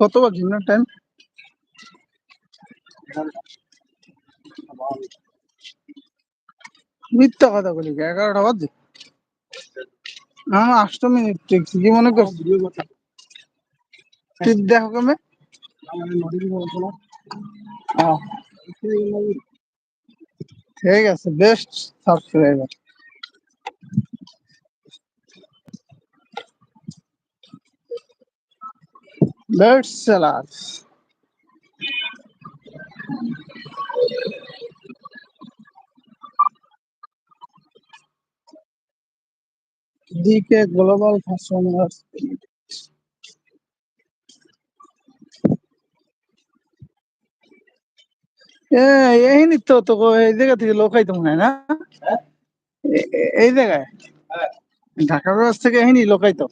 কত বাজে না টাইম মিথ্যা কথা বলি এগারোটা বাজে? আমার আষ্ট মিনিট দেখছি কি মনে করছি? তুই দেখো কমে? আহ, ঠিক আছে বেস্ট সাবস্ক্রাইবার বেস্ট সেলার দিকে গ্লোবাল ফ্যাশন এই নিত্য তো এই জায়গা থেকে লোক আইতো মনে হয় না? এই জায়গায়? ঢাকা বাস থেকে এহিনি লোক আইতো?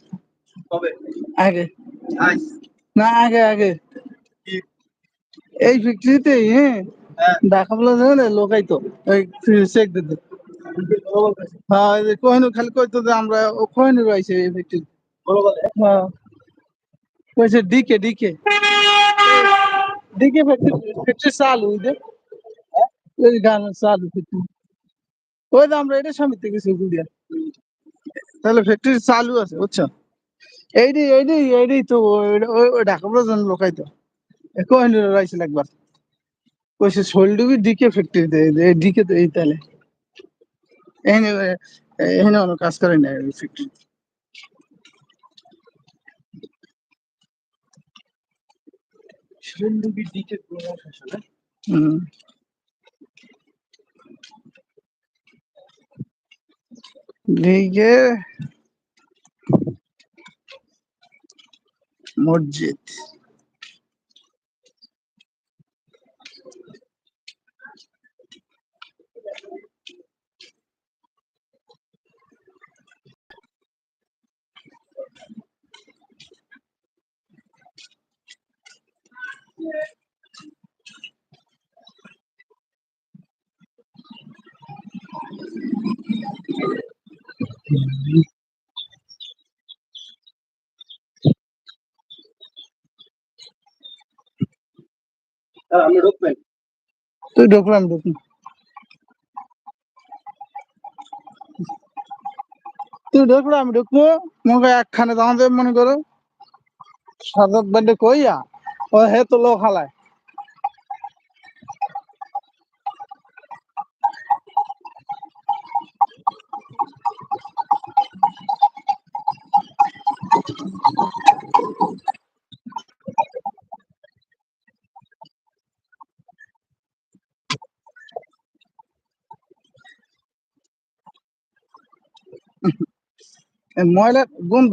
আগে। না আগে আগে। এই ফ্যাক্টরিতে হ্যাঁ। ঢাকা প্লাজা না লোক আইতো। চেক দিতে। হ্যাঁ এই কোহিনুর খালি কইতো যে আমরা কোহিনুর আইছে এই ফ্যাক্টরি হ্যাঁ। কইছে ডিকে ডিকে। ডিকে ফ্যাক্টরি ফ্যাক্টরি চালু ফ্যাক্টরি আমরা এটা তাহলে ফ্যাক্টরি চালু আছে, বুঝছ? এইডি এইডি এইডি তো ঢাকা প্লাজা লোকাইতো কোহিনুর আইছিল একবার। কইছে শোলডুবি ডিকে ফ্যাক্টরিতে এই ডিকে তো এই তাহলে এখানে এখানে কাজ করে না এই ফ্যাক্টরি শিলিগুড়ি দিকে পুরো ফ্যাশন হুম দিকে মসজিদ তুই ঢুকলাম ঢুকলাম। তুই ঢুকলো আমি ঢুকবো? মনে একখানে দাম দেবে মনে করো। সাজাত ব্যান্ডে কইয়া? ও হে তো লোক হালায়। এ ময়লা গন্ধ।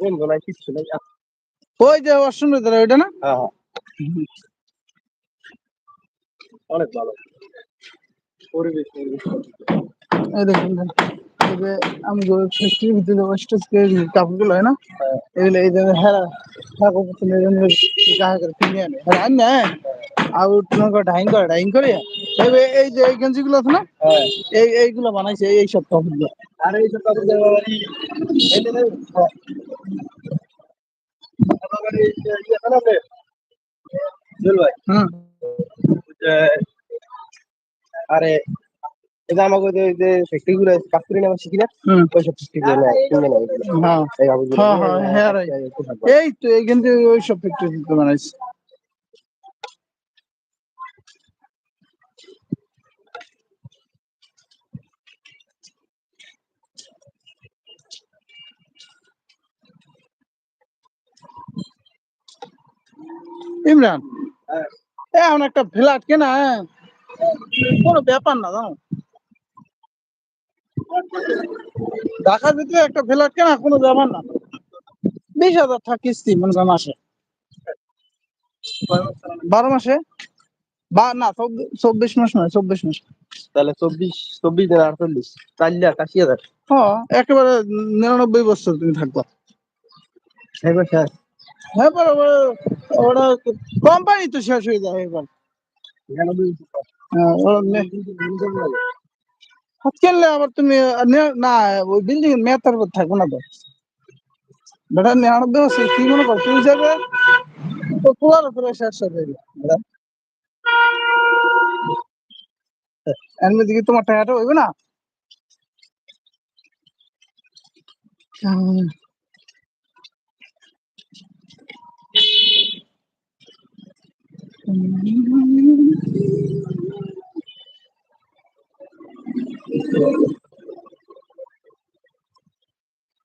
গন্ধ নাই কিচ্ছু নেই ওই যে ওয়াশরুম দাঁড়া ওইটা না হ্যাঁ হ্যাঁ অনেক ভালো পরিবেশ পরিবেশ এই দেখুন এই আমি ফ্যাক্টরির ভিতরে ওয়েস্টেজ কাপড়গুলো হয় না হ্যাঁ এগুলো এই যে হেরা ঠাকুর পুতুল গায়ে করে কিনে আনে হ্যাঁ আন না আর তোমার করে ডাইং করে ডাইং করে এই যে- এই যে এই গেঞ্জিগুলো আছে না হ্যাঁ এই এইগুলো বানাইছে এই সব কাপড়গুলো আর এই সব কাপড় এটা হ্যাঁ। আরে এই যে আমাকে যে যে ফ্যাক্টরি গুলো কাজ করে নেওয়া শিখি না হুম। ওই সব ফ্যাক্টরি গুলো নেয়, কিনে নেয় এগুলো। হ্যাঁ। এই হ্যাঁ, হ্যাঁ, এই তো এখান থেকে ওই সব ফ্যাক্টরি বানাইছে। ইমরান? হ্যাঁ। এখন একটা ফ্ল্যাট কেনা হ্যাঁ। কোনো ব্যাপার না জানো। ঢাকার ভিতরে একটা ফ্ল্যাট কেনা কোনো ব্যাপার না। বিশ হাজার টাকা কিস্তি মনে কর মাসে। বারো মাসে। বা না চব্বিশ- মাস নয় চব্বিশ মাস। তাহলে চব্বিশ চব্বিশ দিন আটচল্লিশ চার লাখ আশি হাজার। হ্যাঁ একেবারে নিরানব্বই বছর তুমি থাকবা। এবার শেষ। হ্যাঁ পরে ওরা- কোম্পানি তো শেষ হয়ে যায় এবার। হ্যাঁ, আবার তুমি না ওই বিল্ডিং এর মেয়াদ তারপর থাকব না তো। বেটা নিরানব্বই বছর কি মনে কর যাবে? তো পুরানো পুরো শেষ হয়ে যাবে তোমার টাকাটা হইবে না?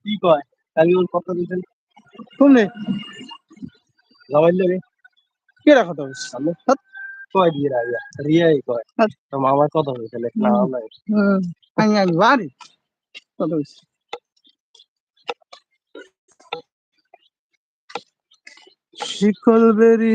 কি কয়? কালি ওর কত দিয়েছেন শুনলে? জমাই লেগে কে রাখা তো? সামনে? কয় দিয়ে রাখিয়া রিয়াই কয়। আচ্ছা। তো মামার কত হয়েছে লেখ না আমরা আমি আমি বাড়ি। কত হইছে? শিকল বেরি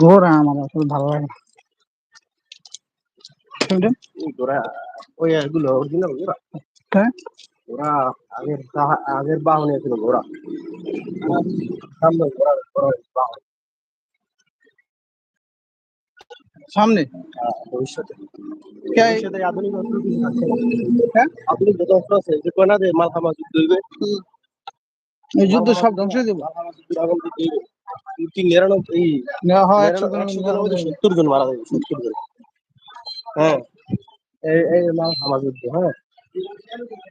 ঘোড়া আমার আসলে ভালো লাগে না। শুনলে? ওরা ওই এগুলো অরিজিনাল ওরা হ্যাঁ ওরা আগের আগের বাহনে ছিল ঘোড়া। সামনে ঘোড়া ঘোড়া বাহন। সামনে? ভবিষ্যতে। কে- ভবিষ্যতে আধুনিক অস্ত্র কিছু থাকছে হ্যাঁ? আধুনিক যত অস্ত্র আছে যে কয় না যে মালহামা যুদ্ধ হইবে। এই যুদ্ধ সব ধ্বংস হয়ে আগুন নিরানব্বই হয় জন সত্তর জন মারা যাবে সত্তর জন। হ্যাঁ এই এই মালহামা যুদ্ধ হ্যাঁ।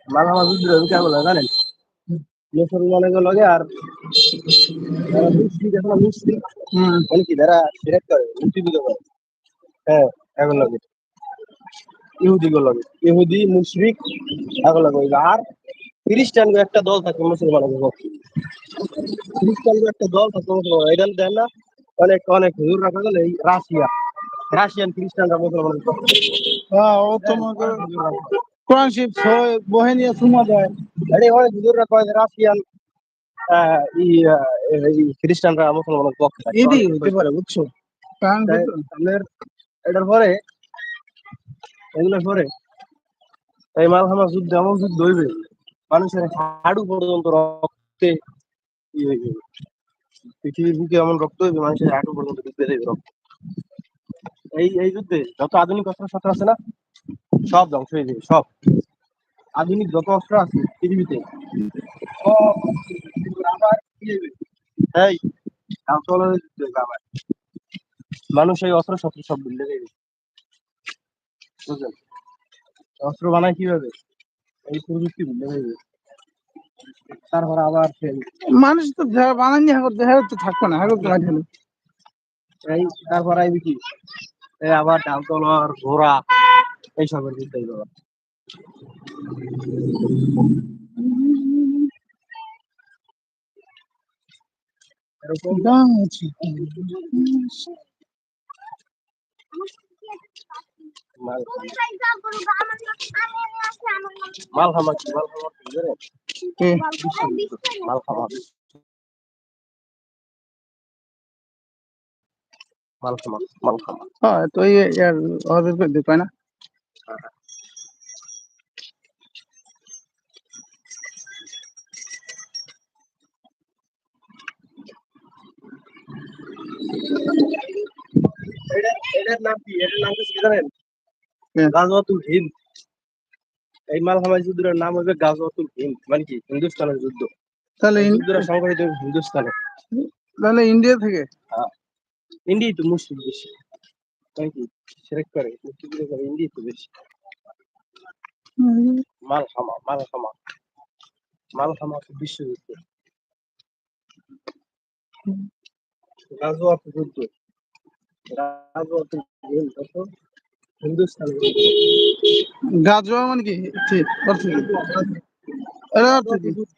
যুদ্ধ ওইটা বলে জানেন? মুসলমানের লগে আর মুসলিম মুসলিম হুম। মানে কি যারা সিলেক্ট করে মুক্তি দিতে হ্যাঁ এখন লাগে। ইহুদি গুলো লাগে। ইহুদি মুশরিক এখন লাগে। আর খ্রিস্টান একটা দল থাকে মুসলমানের পক্ষে খ্রিস্টান একটা দল থাকে মুসলমান এটা দেন না অনেক অনেক হুজুর রাখা গেলে এই রাশিয়া। রাশিয়ান খ্রিস্টানরা মুসলমানের পক্ষে হ্যাঁ ও তো করো কোরআন শিব বহেনিয়া সুমা দেয়। আরে অনেক হুজুররা কয় যে রাশিয়ান খ্রিস্টানরা মুসলমানের পক্ষে। এটি হতে পারে বুঝছ? কারণ এটার পরে এগুলোর পরে এই মালহামা যুদ্ধ এমন যুদ্ধ হইবে মানুষের হাড়ু পর্যন্ত রক্তে হয়ে পৃথিবীর বুকে এমন রক্ত হইবে মানুষের হাড়ু পর্যন্ত যাবে রক্ত। এই এই যুদ্ধে যত আধুনিক অস্ত্র শস্ত্র আছে না সব ধ্বংস হয়ে যাবে সব। আধুনিক যত অস্ত্র আছে পৃথিবীতে সব আবার এই যুদ্ধ আবার মানুষ এই অস্ত্র শস্ত্র সব ভুলে যাবে বুঝলেন? অস্ত্র বানায় কীভাবে? এই প্রযুক্তি ভুলে যাবে তারপর আবার মানুষ তো বানানি দেখা তো থাকবে না হাগর তো মাঝে এই তারপর আইবি কি? এই আবার ডাল তলোয়ার ঘোড়া। হইবে আবার। এরকম। গাছ মাল খামা কি? মাল খামা? মাল খামা মাল খামা মাল খামা হ্যাঁ তো এই করে দিতে না? এটা এটার নাম কি এটার নাম কি জানেন গাজওয়াতুল হিন্দ। এই মালহামা যুদ্ধের নাম হবে গাজওয়াতুল হিন্দ মানে কি? হিন্দুস্তানের যুদ্ধ। তাহলে হিন্দুস্তানে। ইন্ডিয়া থেকে? ইন্ডিয়াই তো মুসলিম বেশি মানে কি সেরেক করে মুসলিমরা করে ইন্ডিয়াই তো বেশি? মালহামা মালহামা। মালহামা তো বিশ্বযুদ্ধ। গাজওয়াতুল যুদ্ধ। গাজওয়াতুল হিন্দ তখন হিন্দুস্তানের মানে কি? ঠিক অর্থ যুদ্ধ।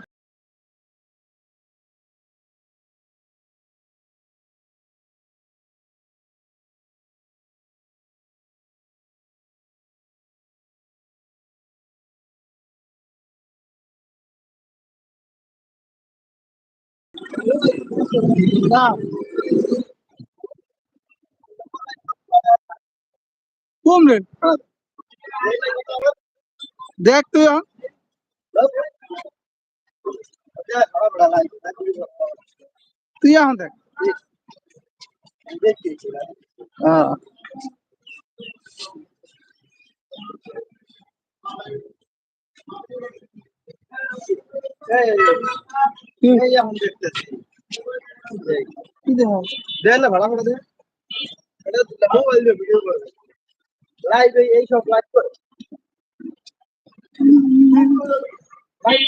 এই এই, না কম রে দেখ তুই এখন। ভাড়া করে দে। মোবাইল ভিডিও করে লাইভ এই সব লাইভ করে। লাইভ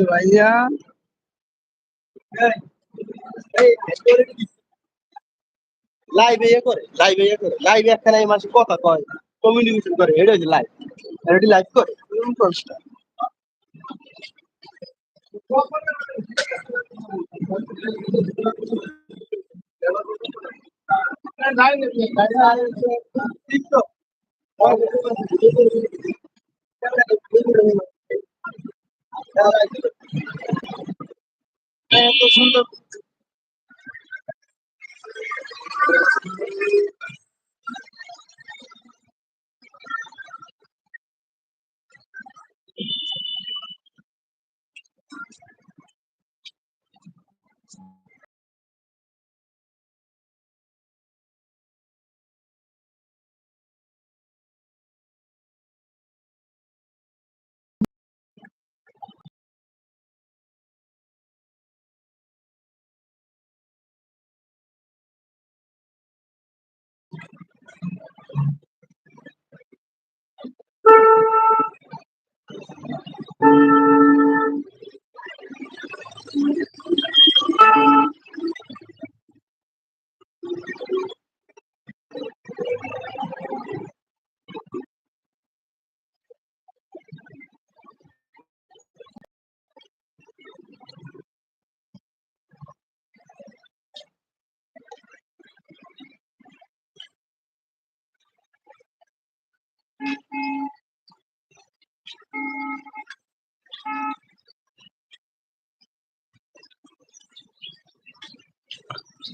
করে হ্যাঁ দে এ ভাইয়া লাইভ ইয়ে করে লাইভ ইয়ে করে। লাইভ একখানে এই মাসে কথা কয় কমিউনিকেশন করে। এটা হচ্ছে লাইভ এটি লাইভ করে। কোন কষ্ট এত সুন্দর